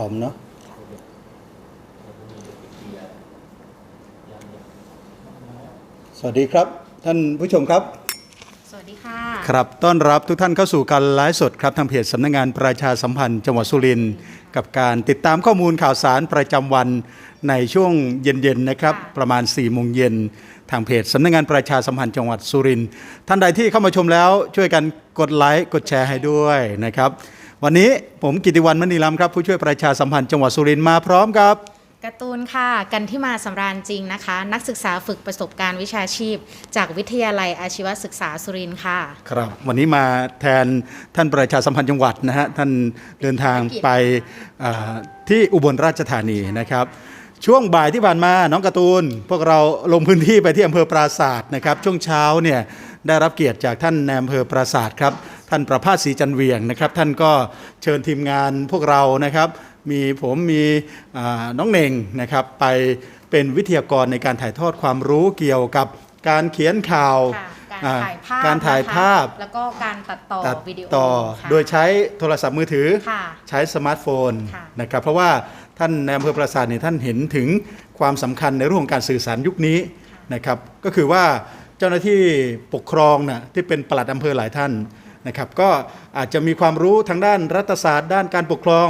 ร้อมเนาะสวัสดีครับ ท่านผู้ชมครับ สวัสดีค่ะ ครับต้อนรับทุกท่านเข้าสู่การไลฟ์สดครับทางเพจสำนักงานประชาสัมพันธ์จังหวัดสุรินทร์กับการติดตามข้อมูลข่าวสารประจำวันในช่วงเย็นๆนะครับค่ะประมาณ4ี่โมงเย็นทางเพจสำนักงานประชาสัมพันธ์จังหวัดสุรินทร์ท่านใดที่เข้ามาชมแล้วช่วยกันกดไลค์กดแชร์ให้ด้วยนะครับ วันนี้ผมกิติวันมณีลำครับ ผู้ช่วยประชาสัมพันธ์จังหวัดสุรินทร์มาพร้อมครับการ์ตูนค่ะ กันที่มาสำราญจริงนะคะ นักศึกษาฝึกประสบการณ์วิชาชีพ จากวิทยาลัยอาชีวศึกษาสุรินทร์ค่ะ ครับ วันนี้มาแทนท่านประชาสัมพันธ์จังหวัดนะฮะ ท่านเดินทางไปอ่าที่อุบลราชธานีนะครับ ช่วงบ่ายที่ผ่านมาน้องการ์ตูน พวกเราลงพื้นที่ไปที่อำเภอปราศาสตร์นะครับ ช่วงเช้าเนี่ยได้รับเกียรติจากท่านในอำเภอปราศาสตร์ครับ ท่านประภาสศรีจันเวียงนะครับ ท่านก็เชิญทีมงานพวกเรานะครับ มีผมมีอ่าน้องเน่งนะครับ ไปเป็นวิทยากรในการถ่ายทอดความรู้เกี่ยวกับการเขียนข่าวค่ะการอ่าถ่ายภาพการถ่ายนะคะภาพ แล้วก็การตัดต่อตัดวิดีโอต่อค่ะโดยใช้โทรศัพท์มือถือค่ะใช้สมาร์ทโฟนค่ะนะครับเพราะว่าท่านในอำเภอปราสาทเนี่ยท่านเห็นถึงความสำคัญในเรื่องของการสื่อสารยุคนี้นะครับก็คือว่าเจ้าหน้าที่ปกครองนะที่เป็นปลัดอำเภอหลายท่าน นะครับก็อาจจะมีความรู้ทางด้านรัฐศาสตร์ ด้านการปกครอง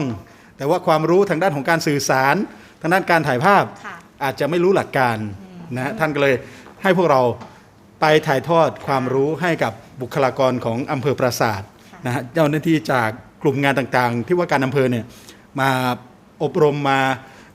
แต่ว่าความรู้ทางด้านของการสื่อสาร ทางด้านการถ่ายภาพค่ะอาจจะไม่รู้หลักการนะฮะท่านก็เลยให้พวกเราไปถ่ายทอดความรู้ให้กับบุคลากรของอำเภอปราสาทนะฮะเจ้าหน้าที่จากกลุ่มงานต่างๆ ที่ว่าการอำเภอเนี่ยมาอบรมมา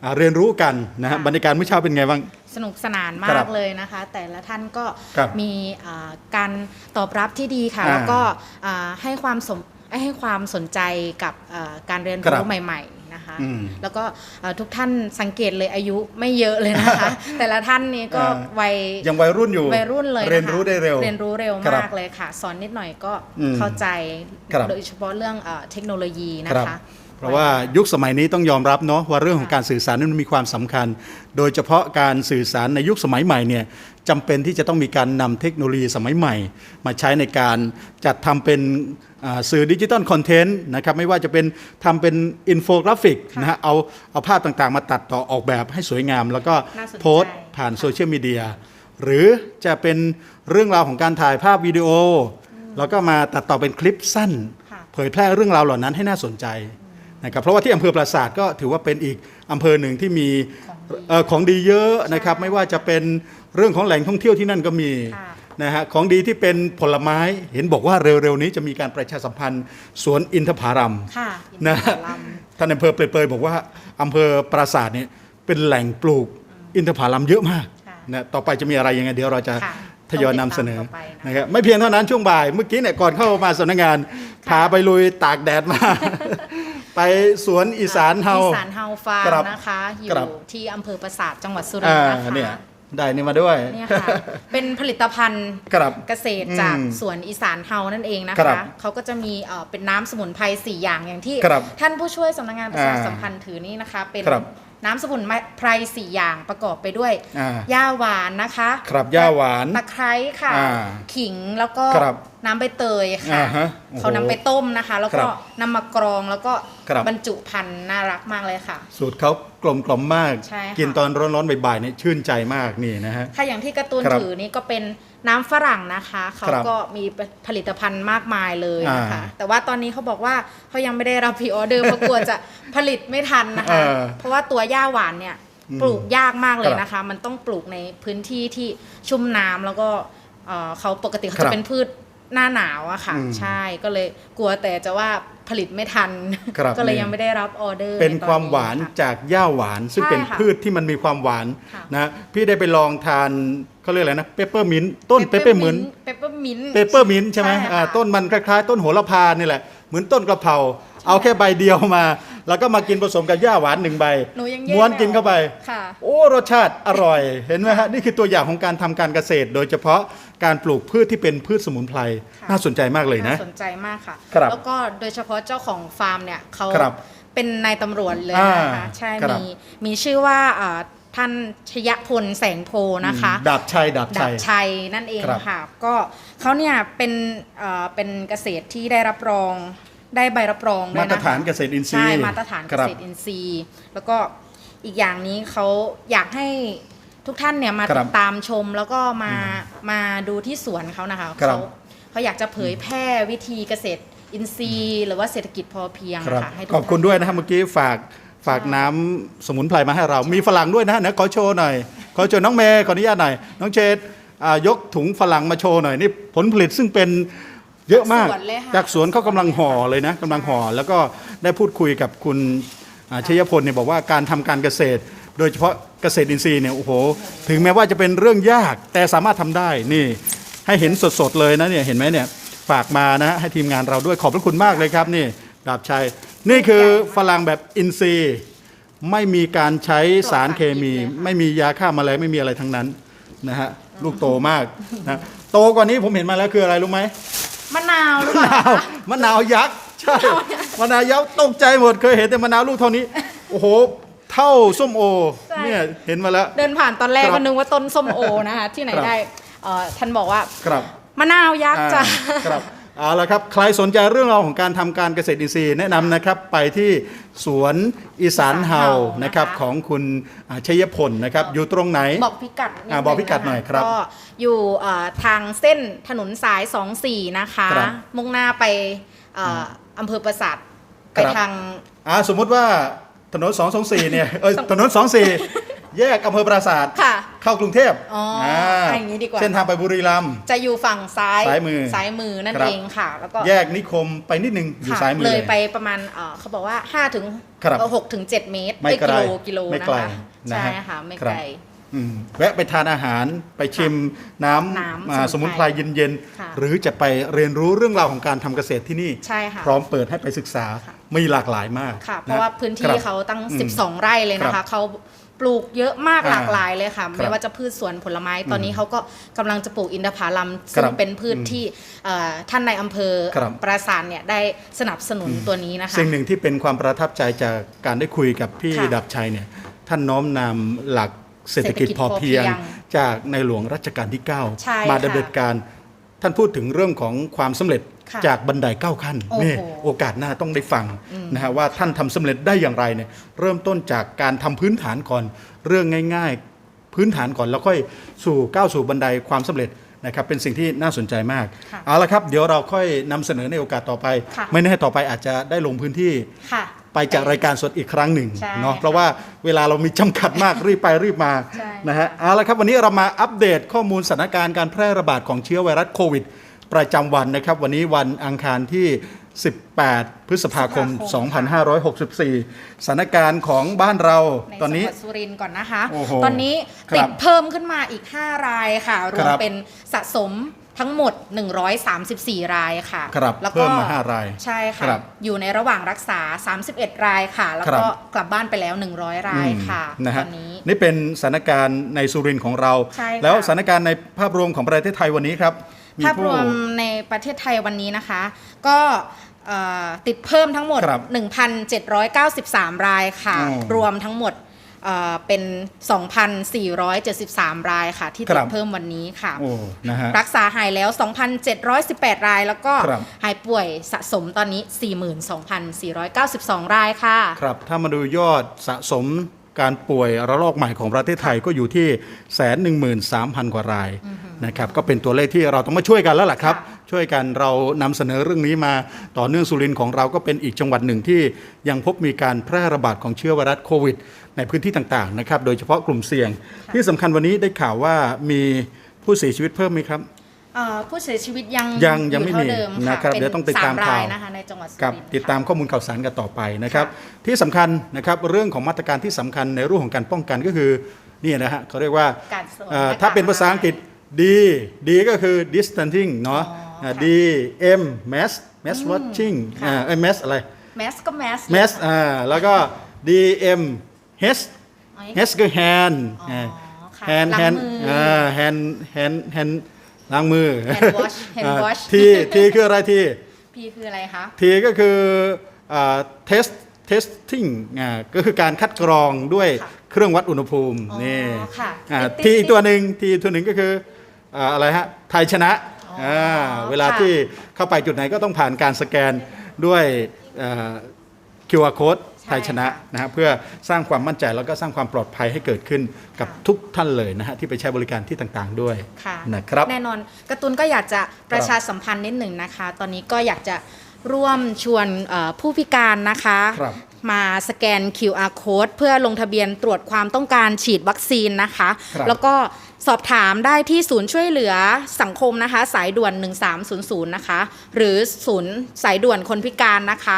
อ่าเรียนรู้กันนะฮะค่ะบรรยากาศเมื่อเช้าเป็นไงบ้าง สนุกสนานคมารักบเลยนะคะ แต่ละท่านก็ครับมีอ่าการตอบรับที่ดีค่ะ อ่าแล้วก็อ่าให้ความสมให้ความสนใจกับอ่าการเรียนครัรู้บใหม่ ๆนะคะ อืมแล้วก็เอ่อทุกท่านสังเกตเลยอายุไม่เยอะเลยนะคะ แต่ละท่านนี้ก็อ่า วัย ยังวัยรุ่นอยู่วัยรุ่นเลยนะคะเรียนรู้ได้เร็ว เรียนรู้เร็วครับมากเลยค่ะ สอนนิดหน่อยก็อืมเข้าใจ ครับโดยเฉพาะเรื่องเอ่อเทคโนโลยีนะครัคะบ เพราะว่ายุคสมัยนี้ต้องยอมรับเนาะว่าเรื่องของการสื่อสารนั้นมีความสำคัญ โดยเฉพาะการสื่อสารในยุคสมัยใหม่เนี่ยจำเป็นที่จะต้องมีการนำเทคโนโลยีสมัยใหม่ มาใช้ในการจัดทำเป็นอ่าสื่อดิจิตอลคอนเทนต์นะครับไม่ว่าจะเป็นทำเป็นอินโฟกราฟิกค่ะนะฮะเอาเอาภาพต่างๆ มาตัดต่อออกแบบให้สวยงาม แล้วก็น่าสนใจโพสต์ผ่านโซเชียลมีเดียหรือจะเป็นเรื่องราวของการถ่ายภาพวิดีโอ แล้วก็มาตัดต่อเป็นคลิปสั้นค่ะเผยแพร่เรื่องราวเหล่านั้นให้น่าสนใจ นะครับเพราะว่าที่อำเภอปราสาทก็ถือว่าเป็นอีกอำเภอหนึ่งที่มีเอ่อของดีเยอะนะครับใช่ไม่ว่าจะเป็นเรื่องของแหล่งท่องเที่ยวที่นั่นก็มีค่ะนะฮะของดีที่เป็นผลไม้เห็นบอกว่าเร็วๆนี้จะมีการประชาสัมพันธ์สวนอินทผลัมค่ะอินนะทผลัมท่านอำเภอเปรยๆบอกว่าอำเภอปราสาทเนี่ยเป็นแหล่งปลูกอินทผลัมเยอะมากค่ะนะต่อไปจะมีอะไรยังไงเดี๋ยวเราจะค่ะทยอยนำเสนอต้องติดตามต่อไปนะคะนะครับไม่เพียงเท่านั้นช่วงบ่าย เมื่อกี้เนี่ยก่อนเข้ามาสำนักงานพาไปลุยตากแดดมา ไปสวนอีสานเฮาอีสานเฮาฟาร์ครับมนะคะอยู่ครับที่อำเภอปราสาทจังหวัดสุรินอ่าทร์นะคะเนี่ยได้นี่มาด้วยเนี่ยค่ะเป็นผลิตภัณฑ์ครับเกษตรจากอืมสวนอีสานเฮานั่นเองนะครัคะบเขาก็จะมีเอ่อเป็นน้ำสมุนไพรสี่อย่างอย่างที่ครับท่านผู้ช่วยสำนักงานประชาอ่าสัมพันธ์ถือนี่นะคะ เป็นครับน้ำสมุนไพรสี่อย่างประกอบไปด้วยอ่าหญ้าหวานนะคะ ครับหญ้าหวานตะไคร้ค่ะอ่าขิงแล้วก็ครับ น้ำใบเตยค่ะ อ่าฮะโอ้โหเขานำไปต้มนะคะ แล้วครัก็บนำมากรองแล้วก็ครับ บรรจุพันธุ์น่ารักมากเลยค่ะ สูตรเขากลมกล่อมมาก ใช่ค่ะ กินตอนร้อนๆบ่ายๆเนี่ยชื่นใจมากนี่นะฮะค่ะอย่างที่การ์ตูนครับถือนี่ก็เป็นน้ำฝรั่งนะคะ เขาครับก็มีผลิตภัณฑ์มากมายเลยนะคะ อ่าแต่ว่าตอนนี้เขาบอกว่าเขายังไม่ได้รับพรีออเดอร์เพราะกลัวจะผลิตไม่ทันนะคะ เออเพราะว่าตัวหญ้าหวานเนี่ยอืมปลูกยากมากเลยครับนะคะ มันต้องปลูกในพื้นที่ที่ชุ่มน้ำแล้วก็เอ่อเขาปกติเขาครับจะเป็นพืช หน้าหนาวอะค่ะ อืมใช่ก็เลยกลัวแต่จะว่าผลิตไม่ทัน ครับ ก็เลยนี่ยังไม่ได้รับออเดอร์เป็นใตอความหวานค่ะ จากหญ้าหวาน ซึ่งใช่เป็นค่ะพืชที่มันมีความหวานค่ะ นะพี่ได้ไปลองทานเขาเรียกอะไรนะเปปเปอร์มินต้นเปปเปอร์มิน เปปเปอร์มินต์เปเปอร์มินใช่ไหมค่ะอ่าต้นมันคล้ายๆ ต้นโหระพานี่แหละ เหมือนต้นกระเพราเอาแค่ใบเดียวมา แล้วก็มากินผสมกับหญ้าหวานหนึ่งใบหนูยังแยกม้วนไม่ออกกินเข้าไป ค่ะ โอ้รสชาติอร่อยเห็นไหมฮะนี่คือตัวอย่างของการทำการเกษตร โดยเฉพาะ การปลูกพืชที่เป็นพืชสมุนไพรค่ะ น่าสนใจมากเลยนะ น่าสนใจมากค่ะ ครับแล้วก็โดยเฉพาะเจ้าของฟาร์มเนี่ยเขาครับเป็นนายตำรวจเลยนะคะ อ่าใช่ครับ มีมีชื่อว่าอ่าท่านชยพลแสงโพนะคะ ดาบชัยดาบดาชับย ชัยนั่นเองครับค่ะ ก็เขาเนี่ยเป็นเอ่อเป็นเกษตรที่ได้รับรองได้ใบรับรองด้วยมานะคะตรฐานเกษตรอินทรีย์ใช่มาตรฐานเกครับ ษตรอินทรีย์ แล้วก็อีกอย่างนี้เขาอยากให้ ทุกท่านเนี่ยมาครับติดตามชมแล้วก็มามาดูที่สวนเขานะคะครับเขาเขาอยากจะเผยแพร่วิธีเกษตรอินทรีย์หรือว่าเศรษฐกิจพอเพียงครับค่ะให้ทุกขอบคุณท่านด้วยนะครับเมื่อกี้ฝากฝากน้ำสมุนไพรมาให้เรา มีฝรั่งด้วยนะนะขอโชว์หน่อยขอโชว์น้องเมย์ขออนุญาตหน่อย น้องเชดอ่ายกถุงฝรั่งมาโชว์หน่อยนี่ผลผลิตซึ่งเป็นเยอะมาก จากสวนเลยค่ะจากสวนเขากำลังห่อเลยนะกำลังห่อแล้วก็ได้พูดคุยกับคุณอ่าชยพลเนี่ยบอกว่าการทำการเกษตร โดยเฉพาะ เกษตรอินทรีย์เนี่ยโอ้โหถึงแม้ว่าจะเป็นเรื่องยากแต่สามารถทำได้นี่ให้เห็นสดๆเลยนะเนี่ยเห็นไหมเนี่ยฝากมานะให้ทีมงานเราด้วยขอบพระคุณมากเลยครับนี่ดาบชัย นี่คือฝรั่งแบบอินทรีย์ไม่มีการใช้สารเคมี ไม่มียาฆ่าแมลงไม่มีอะไรทั้งนั้นนะฮะลูกโตมากนะโตกว่านี้ผมเห็นมาแล้วคืออะไรรู้ไหมมะนาวหรือเปมะล่านาวมะนาวยักษ์ใช่มะนาวยักษ์ตกใจหมดเคยเห็นแต่มะนาวลูกเท่านี้ โอ้โห เท่าส้มโอใช่ เนี่ยเห็นมาแล้ว เดินผ่านตอนแรกครับก็นึกว่าต้นส้มโอนะคะที่ไหนครับ ได้เอ่อท่านบอกว่าครับมะนาวยักษ์จ้ะ อ่าครับเอาละครับใครสนใจเรื่องราวของการทำการเกษตรอินทรีย์แนะนำนะครับไปที่สวนอีสานเฮาอีสานเฮานะครับนะคะ ของคุณอ่าชัยพลนะครับอยู่ตรงไหน บอกพิกัดดอ่าบอกพิกัดหน่อยครับก็อยู่เอ่อทางเส้นถนนสาย 24 นะคะ ครับมุ่งหน้าไปเอ่ออำเภอปราสาทไปครับ ทาง อ่าสมมุติว่า ถนน 224 เนี่ยเออถนน 24 แยกอำเภอปราสาทค่ะ เข้ากรุงเทพอ๋ออ่าอย่างนี้ดีกว่า เส้นทางไปบุรีรัมย์ จะอยู่ฝั่งซ้ายซ้ายมือซ้ายมือนั่นครับ เองค่ะ แล้วก็แยกนิคมไปนิดนึงอยู่ค่ะซ้ายมือเลเลย ยไปประมาณเอ่อเขาบอกว่า5ถึงครับเอ่อ6ถึง7เมตรไม่ไกลกิโลกิโลไม่นะไกลคะนะใช่ฮะค่ะไม่ครับ ไกล อืมแวะไปทานอาหารไปชิมน้ำน้ำอ่าสสมุมุนนไพไพรรเย็นค่ะ ๆ หรือจะไปเรียนรู้เรื่องราวของการทำเกษตรที่นี่ ใช่ค่ะ พร้อมเปิดให้ไปศึกษา มีหลากหลายมากค่ะ เพนราะว่าพื้นที่ครับเขาตั้งอืม12 ไร่เลยนะครัคะบเขาปลูกเยอะมากอ่าหลากหลายเลยค่ะครับไม่ว่าจะพืชสวนผลไม้ตอนนี้เขาก็กำลังจะปลูกอินทผลัมคซึ่รังบเป็นพืชที่เอ่อท่านในอำเภอครับปราสาทเนี่ยได้สนับสนุนตัวนี้นะคะสิ่งหนึ่งที่เป็นความประทับใจจากการได้คุยกับพี่ค่ะดับชัยเนี่ยท่านน้อมนำหลักเศรษฐกิจพอเพียงเศรษฐกิจพอเพียง จากในหลวงรัชกาลที่ใช่9มาค่ะดำเนินการท่านพูดถึงเรื่องของความสำเร็จ ค่ะจากบันไดเก้าขั้นโอ้โหนี่โอกาสหน้าต้องได้ฟังนะฮะว่าท่านทำสำเร็จได้อย่างไรเนี่ยเริ่มต้นจากการทำพื้นฐานก่อนเรื่องง่าย ๆ พื้นฐานก่อนแล้วค่อยสู่ก้าวสู่บันไดความสำเร็จนะครับเป็นสิ่งที่น่าสนใจมากค่ะเอาละครับ เดี๋ยวเราค่อยนำเสนอในโอกาสต่อไป ค่ะ ไม่แน่ต่อไปอาจจะได้ลงพื้นที่ ค่ะ ไปจัดรายการสดอีกครั้งหนึ่งใช่เนาะค่ะเพราะว่าเวลาเรามีจำกัดมาก รีบไปรีบมาใช่ นะฮะเอาละครับวันนี้เรามาอัปเดตข้อมูลสถานการณ์การแพร่ระบาดของเชื้อไวรัสโควิด ประจำวันนะครับ วันนี้วันอังคารที่ 18 พฤษภาคม 2564 สถานการณ์ของบ้านเราในตอนจังนี้หวัดสุรินทร์ก่อนนะคะ โอ้โหตอนนี้ครับติดเพิ่มขึ้นมาอีก 5 รายค่ะ รวคมรับเป็นสะสมทั้งหมด 134 รายค่ะครับแล้วก็เพิ่มมาห้ารายใช่ครัค่ะบอยู่ในระหว่างรักษา 31 รายค่ะ แล้วครับก็กลับบ้านไปแล้ว 100 รายค่ะอืมนะตฮะอนนี้ นี่เป็นสถานการณ์ในสุรินทร์ของเรา ใช่ค่ะ แล้วสถานการณ์ในภาพรวมของประเทศไทยวันนี้ครับ ภาพผู้รวมในประเทศไทยวันนี้นะคะ ก็เอ่อติดเพิ่มทั้งหมดครับ1,793 รายค่ะอ๋อรวมทั้งหมดเอ่อเป็น 2,473 รายค่ะ ที่คติรัดบเพิ่มวันนี้ค่ะโอ้นะฮะรักษาหายแล้ว 2,718 ราย แล้วก็ครับหายป่วยสะสมตอนนี้ 42,492 รายค่ะ ครับ ถ้ามาดูยอดสะสม การป่วยระลอกใหม่ของประเทศไทยก็อยู่ที่แสนหนึ่งหมื่นสามพันกว่ารายนะครับก็เป็นตัวเลขที่เราต้องมาช่วยกันแล้วล่ะครับค่ะช่วยกันเรานำเสนอเรื่องนี้มาต่อเนื่องสุรินทร์ของเราก็เป็นอีกจังหวัดหนึ่งที่ยังพบมีการแพร่ระบาดของเชื้อไวรัสโควิด ในพื้นที่ต่างๆนะครับโดยเฉพาะกลุ่มเสี่ยง ที่สำคัญวันนี้ได้ข่าวว่ามีผู้เสียชีวิตเพิ่มไหมครับ เอ่อผู้เสียชีวิตยังยังยังไม่อเท่ามีเดิมนะค่ะครับป็นเดี๋ยวต้องติดตามสรายข่าวนะคะในจังหวัดสุกับรินทร์ติดตามค่ะข้อมูลข่าวสารกันต่อไปนะครับ ที่สำคัญนะครับเรื่องของมาตรการที่สำคัญในเรื่องของการป้องกันก็คือนี่นะฮะเขาเรียกว่าการสวมเอ่อหน้ากากถ้าเป็นภาษาอังกฤษ D D ก็คือ distancing เนาะอ๋อค่ะ D M mass mass watching อ่าเอ้ย mass อะไร แมสก็แมส mass อ่าแล้วก็ D M H H คือ hand อ๋อค่ะ hand ล้าง hand มืออ่อ่า hand hand hand ล้างมือ hand wash hand อ่า wash ทีทีคืออะไรทีพี่คืออะไรคะ ทีก็คืออ่า test testing อ่าก็คือการคัดกรองด้วยค่ะเครื่องวัดอุณหภูมิอ๋อนี่ค่ะอ่าติดๆทีอีกตัวหนึ่งทีอีกตัวหนึ่งก็คืออ่าอะไรฮะไทยชนะอ๋ออ่าเวลาค่ะ ที่เข้าไปจุดไหนก็ต้องผ่านการสแกนด้วยเอ่อ QR code ใช่ ไทยชนะค่ะนะฮะเพื่อสร้างความมั่นใจแล้วก็สร้างความปลอดภัยให้เกิดขึ้นกับค่ะทุกท่านเลยนะฮะที่ไปใช้บริการที่ต่างๆด้วยค่ะนะครับแน่นอนการ์ตูนก็อยากจะประชาสัมพันธ์นิดหนึ่งนะคะ ตอนนี้ก็อยากจะร่วมชวนเอ่อผู้พิการนะคะครับ มาสแกน QR code เพื่อลงทะเบียนตรวจความต้องการฉีดวัคซีนนะคะครับแล้วก็สอบถามได้ที่ศูนย์ช่วยเหลือสังคมนะคะ สายด่วน 1300 นะคะ หรือศูนย์สายด่วนคนพิการนะคะ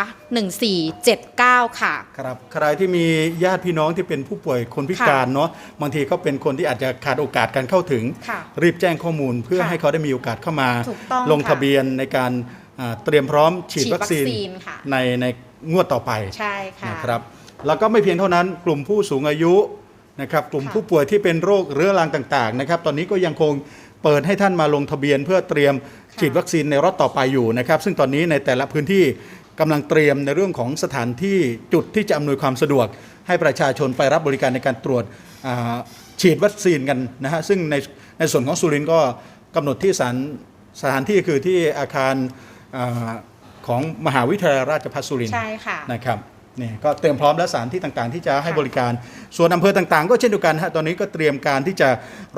1479 ค่ะ ครับ ใครที่มีญาติพี่น้องที่เป็นผู้ป่วยคนพิการเนาะบางทีก็เป็นคนที่อาจจะขาดโอกาสการเข้าถึงค่ะรีบแจ้งข้อมูลเพื่อค่ะให้เขาได้มีโอกาสเข้ามาถูกต้องลงค่ะทะเบียนในการอ่าเตรียมพร้อมฉีดฉีดวัคซีนวัคซีนค่ะในใน งวดต่อไปใช่ค่ะนะครับแล้วก็ไม่เพียงเท่านั้นกลุ่มผู้สูงอายุนะครับกลุ่มค่ะผู้ป่วยที่เป็นโรคเรื้อรังต่างๆนะครับตอนนี้ก็ยังคงเปิดให้ท่านมาลงทะเบียนเพื่อเตรียมฉีดวัคซีนในรอบต่อไปอยู่นะครับซึ่งตอนนี้ในแต่ละพื้นที่กำลังเตรียมในเรื่องของสถานที่จุดที่จะอำนวยความสะดวก ให้ประชาชนไปรับบริการในการตรวจอ่าฉีดวัคซีนกันนะฮะซึ่งในในส่วนของสุรินทร์ก็กำหนดที่สถานสถานที่คือที่อาคารอา ของมหาวิทยาลัยราชภัฏสุรินทร์ใช่ค่ะนะครับนี่ก็เตรียมพร้อมและสถานที่ต่างๆ ที่จะให้ค่ะบริการ ส่วนอำเภอต่างๆ ก็เช่นเดียวกันฮะตอนนี้ก็เตรียมการที่จะ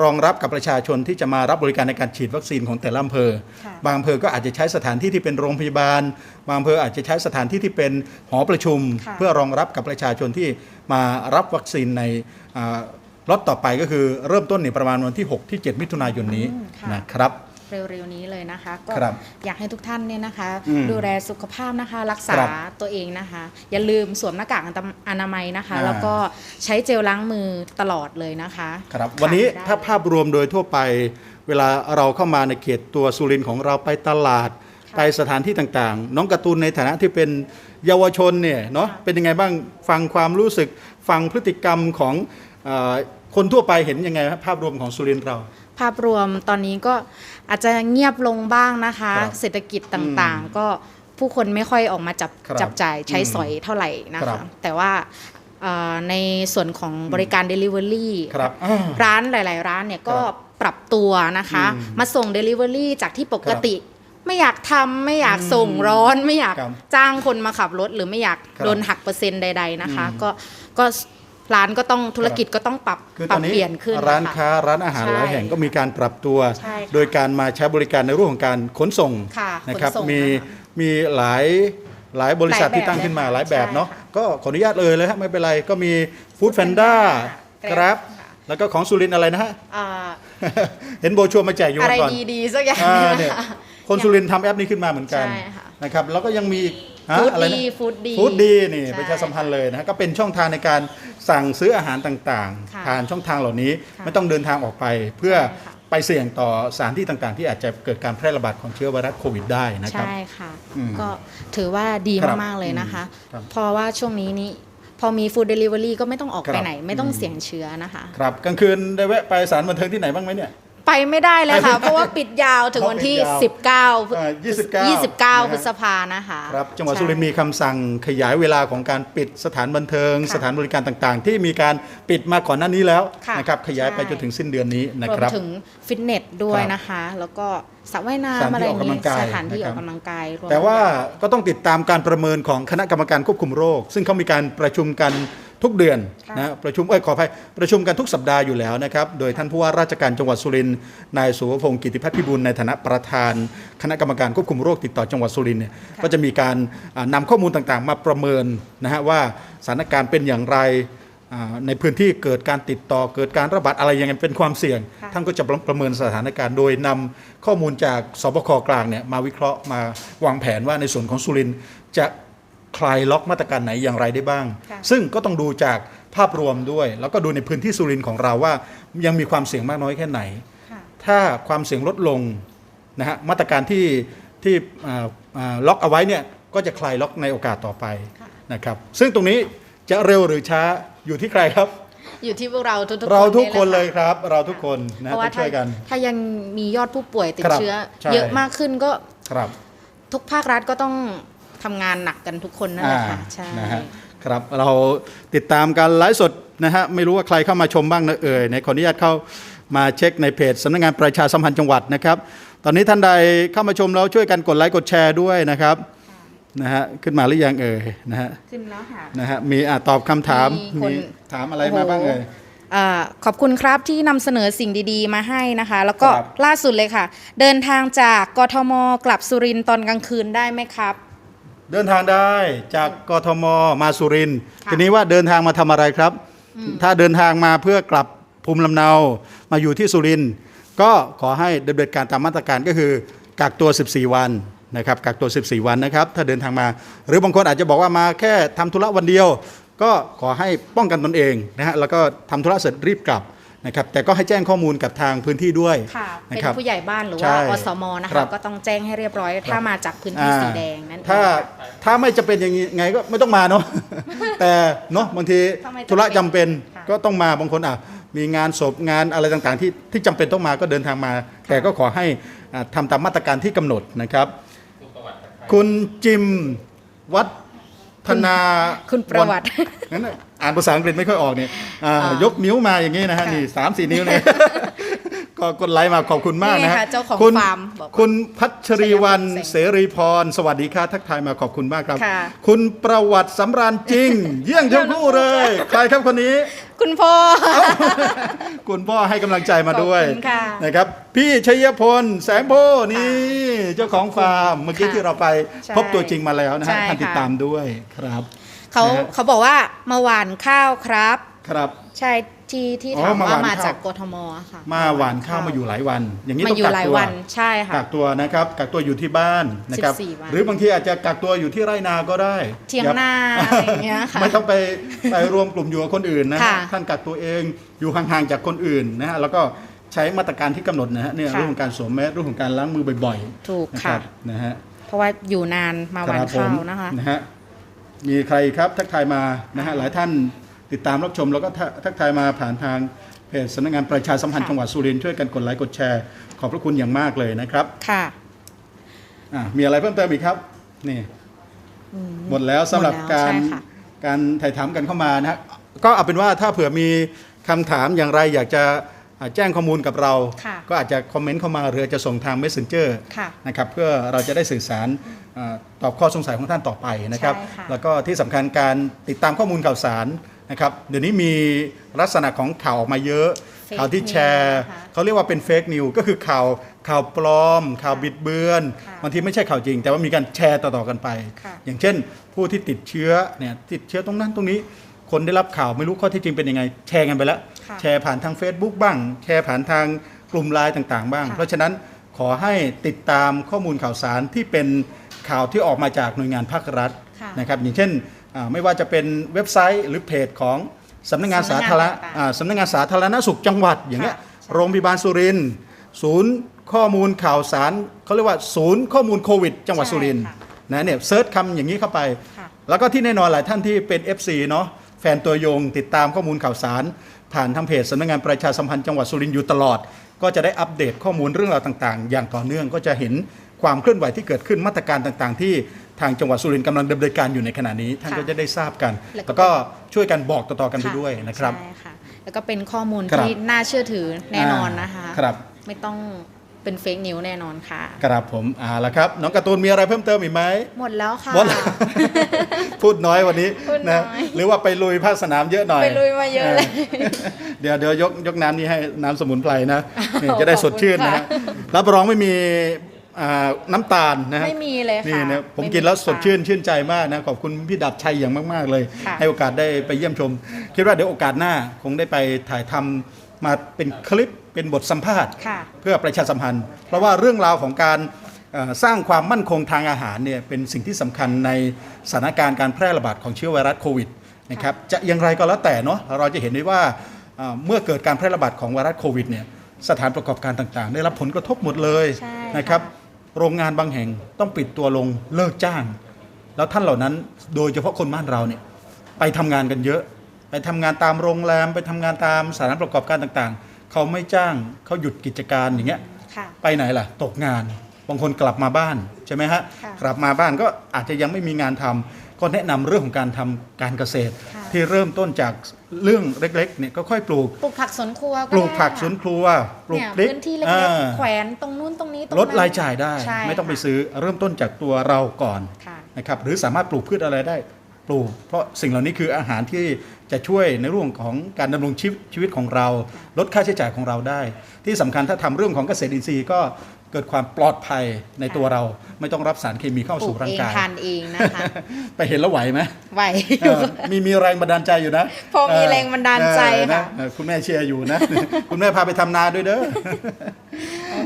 รองรับกับประชาชนที่จะมารับบริการในการฉีดวัคซีนของแต่ละอำเภอค่ะบางอำเภอก็อาจจะใช้สถานที่ที่เป็นโรงพยาบาล บางอำเภออาจจะใช้สถานที่ที่เป็นหอประชุมค่ะเพื่อรองรับกับประชาชนที่มารับวัคซีนในอ่าล็อตต่อไปก็คือเริ่มต้นในประมาณวันที่ 6 ที่ 7 มิถุนายนนี้อืมค่ะนะครับ เร็วๆนี้เลยนะคะ ก็ครับอยากให้ทุกท่านเนี่ยนะคะ อืมดูแลสุขภาพนะคะ รักษาครับตัวเองนะคะ อย่าลืมสวมหน้ากากอนามัยนะคะ อ่า แล้วก็ใช้เจลล้างมือตลอดเลยนะคะครับขาดวันนี้ไม่ได้ถ้าภาพรวมโดยทั่วไป เวลาเราเข้ามาในเขตตัวสุรินทร์ของเราไปตลาดค่ะไปสถานที่ต่างๆ น้องการ์ตูนในฐานะที่เป็นเยาวชนเนี่ยเนาะค่ะเป็นยังไงบ้างฟังความรู้สึก ฟังพฤติกรรมของเออคนทั่วไปเห็นยังไงครับภาพรวมของสุรินทร์เรา ภาพรวมตอนนี้ก็อาจจะเงียบลงบ้างนะคะ ครับเศรษฐกิจต่างๆ ก็ผู้คนไม่ค่อยออกมาจับครับจับจ่ายใช้อืมสอยเท่าไหร่นะครัคะ บ แต่ว่าเอ่อในส่วนของบริการ Delivery ครับอ่า ร้านหลาย ๆ ร้านเนี่ยก็ครับปรับตัวนะคะ อืมมาส่ง Delivery จากที่ปกติ ไม่อยากทำไม่อยากอืมส่งร้อน ไม่อยากครับจ้างคนมาขับรถ หรือไม่อยากครับโดนหักเปอร์เซ็นต์ใด ๆนะคะ อืมก็ก็ ร้านก็ต้องธุรกิจก็ต้องปรับคือปตรัอนนี้เปลี่ยนขึ้นร้านค่ะ ค้าร้านอาหารใช่หลายแห่งก็มีการปรับตัว ใช่ค่ะโดยการมาใช้บริการในรูปของการขนส่งค่ะนะครับขนส่งมีนะคะมีหลายหลายบริษัทหลายแบบที่ตั้งขึ้นมาเลยค่ะหลายแบบเนาะใช่ค่ะก็ขออนุญาตเลยเลยฮะไม่เป็นไรก็มีฟู้ดแพนด้า Grab ครับ ค่ะ แล้วก็ของสุรินทร์อะไรนะฮะ อ่าเห็นโบรชัวร์มาแจกอยู่อะวันไรก่อนดีๆสักอย่าง อ่าเนี่ยคนสุรินทร์ทำแอปนี้ขึ้นมาเหมือนกันใช่ค่ะ นะครับแล้วก็ยังมี ฮะฟู้ดอะไรดีนะฟู้ดดี ฟู้ดดีนี่ใช่ประชาสัมพันธ์เลยนะฮะก็เป็นช่องทางในการสั่งซื้ออาหารต่างค่ะๆ ผ่านช่องทางเหล่านี้ค่ะไม่ต้องเดินทางออกไป เพื่อใช่ค่ะ ไปเสี่ยงต่อสถานที่ต่างๆ ที่อาจจะเกิดการแพร่ระบาดของเชื้อไวรัสโควิดได้นะครับ ใช่ค่ะ อืมก็ถือว่าดีครับมาก ๆ เลยนะคะครับเพราะว่าช่วงนี้นี่พอมีฟู้ดเดลิเวอรี่ก็ไม่ต้องออกครัไปบไหน ไม่ต้องอืม เสี่ยงเชื้อนะคะ ครับกลางคืนได้แวะไปสถารบันเทิงที่ไหนบ้างไหมเนี่ย ไปไม่ได้เลยค่ะไปไม่ได้เพราะว่าปิดยาวถึงวันที่เพราะปิดยาว19 อ่า29 29 พฤษภานะคะครับจังหวัดใช่ สุรินทร์มีคำสั่งขยายเวลาของการปิดสถานบันเทิง ค่ะสถานบริการต่างๆ ที่มีการปิดมาก่อนหน้านี้แล้วค่ะนะครับขยายไปใช่ จนถึงสิ้นเดือนนี้นะรวคมรับ ถึงฟิตเนสด้วยครับนะคะ แล้วก็สระว่ายสถานน้ำอะไรที่ออกกำลังกายสถานที่นะคอรัอบกกำลังกายรม แต่ว่าก็ต้องติดตามการประเมินของคณะกรรมการควบคุมโรค ซึ่งเขามีการประชุมกัน ทุกเดือนค่ะนะประชุมเอ้ยขออภัยประชุมกันทุกสัปดาห์อยู่แล้วนะครับ โดยท่านผู้ว่าราชการจังหวัดสุรินทร์นายสุวพงศ์กิติพัฒน์พิบูลในฐานะประธาน คณะกรรมการควบคุมโรคติดต่อจังหวัดสุรินทร์เนี่ยก็จะมีการอ่านำข้อมูลต่างๆ มาประเมินนะฮะว่าสถานการณ์เป็นอย่างไรอ่าในพื้นที่เกิดการติดต่อเกิดการระบาดอะไรยังไงเป็นความเสี่ยงค่ะท่านก็จะประเมินสถานการณ์โดยนำข้อมูลจากสบคกลางเนี่ยมาวิเคราะห์มาวางแผนว่าในส่วนของสุรินทร์จะ คลายล็อกมาตรการไหนอย่างไรได้บ้างค่ะซึ่งก็ต้องดูจากภาพรวมด้วย แล้วก็ดูในพื้นที่สุรินทร์ของเราว่า ยังมีความเสี่ยงมากน้อยแค่ไหนค่ะถ้าความเสี่ยงลดลงนะฮะมาตรการที่ที่อ่าอ่าล็อกเอาไว้เนี่ยก็จะคลายล็อกในโอกาสต่อไปค่ะนะครับซึ่งตรงนี้จะเร็วหรือช้าอยู่ที่ใครครับอยู่ที่พวกเราทุกๆคนเราทุกคนแหะเลยครับ เราทุกคนนะเพราะต้ว่าองถ้าช่วยกันถ้ายังมียอดผู้ป่วยติดครับเชื้อใช่เยอะมากขึ้นก็ครับ ทุกภาครัฐก็ต้อง ทำงานหนักกันทุกคนนั่นแหละค่ะอ่าใช่นะฮะครับเราติดตามการไลฟ์สดนะฮะไม่รู้ว่าใครเข้ามาชมบ้างนะเอ่ยในขออนุญาตเข้ามาเช็คในเพจสำนักงานประชาสัมพันธ์จังหวัดนะครับ ตอนนี้ท่านใดเข้ามาชมแล้วช่วยกันกดไลค์กดแชร์ด้วยนะครับนะฮะขึ้นมาหรือยังเอ่ยนะฮะขึ้นแล้วค่ะนะฮะมีอะตอบคำถามมีคนมีถามอะไรมาบ้างเอ่ยอ่าขอบคุณครับที่นำเสนอสิ่งดีๆ มาให้นะคะ แล้วก็ครับล่าสุดเลยค่ะ เดินทางจากกทมกลับสุรินทร์ตอนกลางคืนได้ไหมครับ เดินทางได้จากกทมมาสุรินทร์ค่ะทีนี้ว่าเดินทางมาทำอะไรครับ ถ้าเดินทางมาเพื่อกลับภูมิลำเนามาอยู่ที่สุรินทร์ก็ขอให้ดำเนินการตามมาตรการก็คือกักตัว 14 วันนะครับกักตัว 14 วันนะครับ ถ้าเดินทางมา หรือบางคนอาจจะบอกว่ามาแค่ทำธุระวันเดียว ก็ขอให้ป้องกันตนเองนะฮะแล้วก็ทำธุระเสร็จรีบกลับ นะครับแต่ก็ให้แจ้งข้อมูลกับทางพื้นที่ด้วยค่ะนะเป็นครับผู้ใหญ่บ้านหรือใช่ว่าอสมนะครัคะบก็ต้องแจ้งให้เรียบร้อยถ้ามาจากพื้นที่อ่าสีแดงนั่นเองถ้าค่ะถ้าไม่จะเป็นอย่างนี้ไงก็ไม่ต้องมาเนาะแต่เนาะบางทีถ้าไม่จำเป็นธุระจำเป็นค่ะก็ต้องมาบางคนอะมีงานศพงานอะไรต่างๆ ที่ที่จำเป็นต้องมาก็เดินทางมา แต่ก็ขอให้อ่าทำตามมาตรการที่กำหนดนะครับ คุณจิมวัฒนาคุณประวัติงั้นน่ะ อ่านภาษาอังกฤษไม่ค่อยออกเนี่ยอ่าอ่ายกนิ้วมาอย่างนี้นะฮะค่ะนี่สามสี่นิ้วเนี่ยก็กดไลค์มาขอบคุณมากนี่นะฮะค่ะเจ้าของคุณฟาร์มบอกว่าคุณพัชรีวันชัยพลเสรีพร สวัสดีค่ะทักทายมาขอบคุณมากครับค่ะคุณประวัติสำราญจริง เยี่ยงทั้งคู่เลย ใครครับคนนี้ คุณพ่อ คุณพ่อให้กำลังใจมาด้วยขอบคุณค่ะนะครับ พี่ชัยพลแสงโพนี่ เจ้าของฟาร์มเมื่อกี้ค่ะที่เราไปใช่พบตัวจริงมาแล้วนะฮะใช่ท่านติดค่ะตามด้วยครับ เขานะฮะเขาบอกว่ามาหวานข้าวครับ ครับ ใช่ที่ที่อ๋อถามมาหานว่าวมาข้าวจากกทมค่ะมาหวานข้าวมาอยู่หลายวัน อย่างนี้มาต้องอยู่กักหลายตัววันใช่ค่ะกักตัวนะครับกักตัวอยู่ที่บ้านนะครับ14วันหรือบางทีอาจจะกักตัวอยู่ที่ไร่นาก็ได้เทียงอย่นาอะไรอย่างเงี้ยค่ะไม่ต้องไปไปรวมกลุ่มอยู่กับคนอื่นนะฮะค่ะท่านกักตัวเองอยู่ห่างๆจากคนอื่นนะฮะแล้วก็ใช้มาตรการที่กำหนดนะฮะเนี่ยค่ะเรื่องของการสวมแมสเรื่องของการล้างมือบ่อยถูกๆนะคค่ะรับนะฮะเพราะว่าอยู่นานมาหวานครับผข้าวนะคะนะฮะ มีใครครับทักทายมานะฮะหลายท่านติดตามรับชม แล้วก็ทักทักทายมาผ่านทางเพจสำนักงานประชาสัมพันธ์ค่ะจังหวัดสุรินทร์ช่วยกันกดไลค์กดแชร์ ขอบพระคุณอย่างมากเลยนะครับค่ะอะมีอะไรเพิ่มเติมอีกครับนี่อืมหมดแล้วสำหรับหมดแล้วการใช่ค่ะการถ่ายถามกันเข้ามานะฮะก็เอาเป็นว่าถ้าเผื่อมีคำถามอย่างไรอยากจะอ่า แจ้งข้อมูลกับเราค่ะก็อาจจะคอมเมนต์เข้ามาหรืออาจจะส่งทาง Messenger ค่ะนะครับเพื่อเราจะได้สื่อสารอาตอบข้อสงสัยของท่านต่อไปนะครับใช่ค่ะแล้วก็ที่สำคัญการติดตามข้อมูลข่าวสารนะครับเดี๋ยวนี้มีลักษณะของข่าวออกมาเยอะ Fake ข่าวที่แชร์ news นะคะเขาเรียกว่าเป็นเฟกนิวก็คือข่าวข่าวปลอม ข่าวบิดเบือนค่ะบางทีไม่ใช่ข่าวจริง แต่ว่ามีการแชร์ต่อๆกันไปค่ะอย่างเช่น ผู้ที่ติดเชื้อเนี่ยติดเชื้อตรงนั้นตรงนี้คนได้รับข่าวไม่รู้ข้อเที่จริงเป็นยังไง แชร์กันไปแล้วค่ะ แชร์ผ่านทาง Facebook บ้าง แชร์ผ่านทางกลุ่มไลน์ต่างๆ บ้างค่ะเพราะฉะนั้นขอให้ติดตามข้อมูลข่าวสารที่เป็นข่าวที่ออกมาจากหน่วยงานภาครัฐค่ะนะครับอย่างเช่นอ่าไม่ว่าจะเป็นเว็บไซต์หรือเพจของสำนักงานสาธารณสำนักงานต่างๆอ่าสำนักงานสาธารณสุขจังหวัดอย่างเงี้ยค่ะใช่โรงพยาบาลสุรินทร์ศูนย์ข้อมูลข่าวสารเขาเรียกว่าศูนย์ข้อมูลโควิด จังหวัดใช่สุรินทร์ค่ะนะเนี่ยเซิร์ชคำอย่างนี้เข้าไปค่ะแล้วก็ที่แน่นอนหลายท่านที่เป็น FC เนาะแฟนตัวยงติดตามข้อมูลข่าวสาร ผ่านทางเพจสำนักงานประชาสัมพันธ์จังหวัดสุรินทร์อยู่ตลอด ก็จะได้อัปเดตข้อมูลเรื่องราวต่างๆ อย่างต่อเนื่องก็จะเห็นความเคลื่อนไหวที่เกิดขึ้นมาตรการต่างๆ ที่ทางจังหวัดสุรินทร์กำลังดำเนินการอยู่ในขณะนี้ท่านค่ะก็จะได้ทราบกันแล้วก็แล้วก็ช่วยกันบอกต่อๆกันไปด้วยนะครับใช่ค่ะแล้วก็เป็นข้อมูลครับที่น่าเชื่อถือแน่นอนนะคะ ครับ ไม่ต้อง เป็นเฟกนิวแน่นอนค่ะครับผมอ่าละครับ น้องการ์ตูนมีอะไรเพิ่มเติมอีกไหมหมดแล้วค่ะหมดแล้วพูดน้อยวันนี้พูดน้นะอยหรือว่าไปลุยภาคสนามเยอะหน่อยไปลุยมาเยอะเลยเดี๋ยวเดี๋ยวยกยกน้ำนี้ให้น้ำสมุนไพรนะนี่ขอบคุณจะได้สดชื่นนะฮะค่ะรับรองไม่มีอ่าน้ำตาลนะฮะไม่มีเลยค่ะนี่นะผมไกินแล้วสดชื่นชื่นใจมากนะขอบคุณพี่ดับชัยอย่างมาก ๆ เลยค่ะให้โอกาสได้ไปเยี่ยมชม คิดว่าเดี๋ยวโอกาสหน้าคงได้ไปถ่ายทำ มาเป็นคลิปเป็นบทสัมภาษณ์ ค่ะ เพื่อประชาสัมพันธ์ เพราะว่าเรื่องราวของการเอ่อสร้างความมั่นคงทางอาหารเนี่ยเป็นสิ่งที่สำคัญในสถานการณ์การแพร่ระบาดของเชื้อไวรัสโควิดนะครับจะอย่างไรก็แล้วแต่เนาะเราจะเห็นได้ว่าเอ่อเมื่อเกิดการแพร่ระบาดของไวรัสโควิดเนี่ยสถานประกอบการต่างๆ ได้รับผลกระทบหมดเลยใช่นะครับค่ะโรงงานบางแห่งต้องปิดตัวลงเลิกจ้าง แล้วท่านเหล่านั้นโดยเฉพาะคนบ้านเราเนี่ยไปทำงานกันเยอะ ไปทำงานตามโรงแรมไปทำงานตามสถานประกอบการต่างๆ เขาไม่จ้างเขาหยุดกิจการอย่างเงี้ยค่ะไปไหนล่ะ ตกงาน บางคนกลับมาบ้านใช่ไหมฮะค่ะกลับมาบ้านก็อาจจะยังไม่มีงานทำก็แนะนำเรื่องของการทำการเกษตรค่ะที่เริ่มต้นจากเรื่องเล็กๆเนี่ยก็ค่อยปลูกปลูกผักสวนครัวปลูกผักได้สวนครัวปลูกเนี่ยพริกพื้นที่เล็อ่ากๆแขวนตรงนู้นตรงนี้ตรงลนั้ดนรายจ่ายได้ใช่ไม่ต้องไปค่ะซื้อเริ่มต้นจากตัวเราก่อนค่ะนะครับหรือสามารถปลูกพืชอะไรได้ ปลูก เพราะสิ่งเหล่านี้คืออาหารที่จะช่วยในเรื่องของการดำรงชีวิตชีวิตของเรา ลดค่าใช้จ่ายของเราได้ ที่สำคัญถ้าทำเรื่องของเกษตรอินทรีย์ก็เกิดความปลอดภัยในตัวเรา ไม่ต้องรับสารเคมีเข้าปลูสู่กร่าเองงกายทานเองนะคะไปเห็นแล้วไหวไหมไหวเออมีมีแรงบันดาลใจอยู่นะ พอมีแรงบันดาลใจเออค่ะนเออคุณแม่เชียร์อยู่นะ คุณแม่พาไปทำนาด้วยเด้อโอ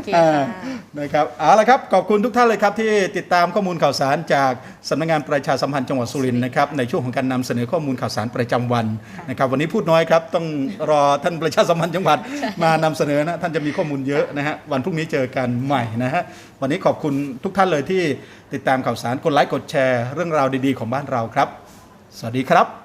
เคอ่าค่ะนะครับเอาละครับขอบคุณทุกท่านเลยครับที่ติดตามข้อมูลข่าวสารจากสำนักงานประชาสัมพันธ์จังหวัดสุรินทร์นะครับในช่วงของการนำเสนอข้อมูลข่าวสารประจำวันนะครับวันนี้พูดน้อยครับต้องรอท่านประชาสัมพันธ์จังหวัดมานำเสนอนะท่านจะมีข้อมูลเยอะนะฮะวันพรุ่งนี้เจอกันใหม่นะฮะวันนี้ขอบคุณทุกท่านเลยที่ติดตามข่าวสารกดไลค์กดแชร์ เรื่องราวดีๆของบ้านเราครับ สวัสดีครับ